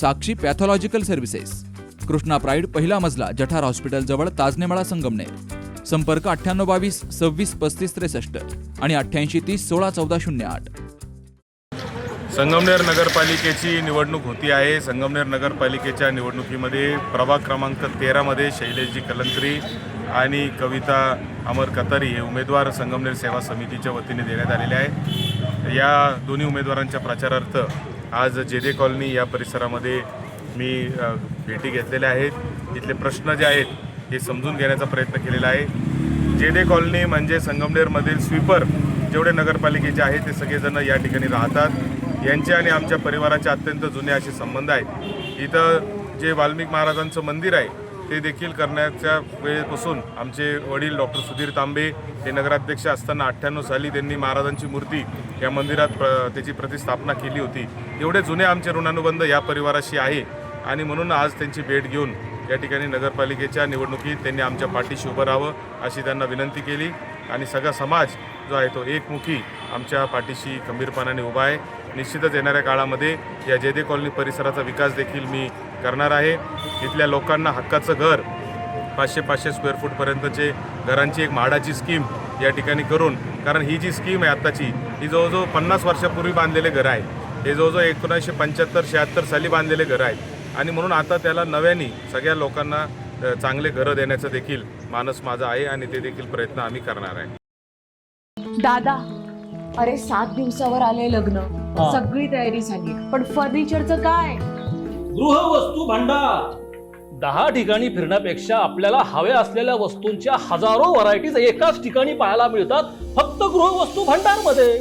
Sakshi pathological services. Krishna pride पहिला मजला जठार hospital जवळ ताजनेमाळा संगमनेर. संपर्क अठ्ठ्याण्णव बावीस सव्वीस पस्तीस त्रेसष्ट आणि अठ्ठ्याऐंशी तीस सोळा चौदा शून्य आठ. संगमनेर नगरपालिकेची निवडणूक होती आहे. संगमनेर नगरपालिकेच्या निवडणुकीमध्ये प्रभाग क्रमांक तेरामध्ये शैलेशजी कलंकरी आणि कविता अमर कतारी हे उमेदवार संगमनेर सेवा समितीच्या वतीने देण्यात आलेले आहे या दोन्ही उमेदवारांच्या प्रचारार्थ आज जेदे कॉलनी या परिसरामध्ये मी भेटी घेतलेल्या आहेत. इथले प्रश्न जे आहेत हे समजून घेण्याचा प्रयत्न केलेला आहे. जेडे कॉलनी म्हणजे संगमनेरमधील स्वीपर जेवढे नगरपालिकेचे आहेत ते सगळेजण या ठिकाणी राहतात. यांचे आणि आमच्या परिवाराचे अत्यंत जुने असे संबंध आहेत. इथं जे वाल्मिक महाराजांचं मंदिर आहे ते देखील करण्याच्या वेळेपासून आमचे वडील डॉक्टर सुधीर तांबे हे नगराध्यक्ष असताना अठ्ठ्याण्णव साली त्यांनी महाराजांची मूर्ती या मंदिरात प्र त्याची प्रतिस्थापना केली होती. एवढे जुने आमचे ऋणानुबंध या परिवाराशी आहे आणि म्हणून आज त्यांची भेट घेऊन या ठिकाणी नगरपालिकेच्या निवडणुकीत त्यांनी आमच्या पाठीशी उभं राहावं अशी त्यांना विनंती केली. आणि सगळा समाज जो आहे तो एकमुखी आमच्या पाठीशी खंबीरपणाने उभा आहे. निश्चितच येणाऱ्या काळामध्ये या जेदे कॉलनी परिसराचा विकास देखील मी करणार आहे. इथल्या लोकांना हक्काचं घर पाचशे पाचशे स्क्वेअर फूटपर्यंतचे घरांची एक म्हाडाची स्कीम या ठिकाणी करून कारण ही जी स्कीम आहे आत्ताची ही जवळजवळ पन्नास वर्षापूर्वी बांधलेले घरं आहे हे जवळजवळ एकोणीसशे पंच्याहत्तर शहात्तर साली बांधलेले घरं आहेत. आणि म्हणून आता त्याला नव्याने सगळ्या लोकांना चांगले घरं देण्याचं देखील मानस माझा आहे आणि ते देखील प्रयत्न आम्ही करणार आहे. दादा अरे सात दिवसावर आले लग्न. हा. सगळी तयारी झाली. पण फर्निचरचं काय? गृहवस्तू भांडार. दहा ठिकाणी फिरण्यापेक्षा आपल्याला हव्या असलेल्या वस्तूंच्या हजारो व्हरायटीज एकाच ठिकाणी पाहायला मिळतात फक्त गृहवस्तू भांडारमध्ये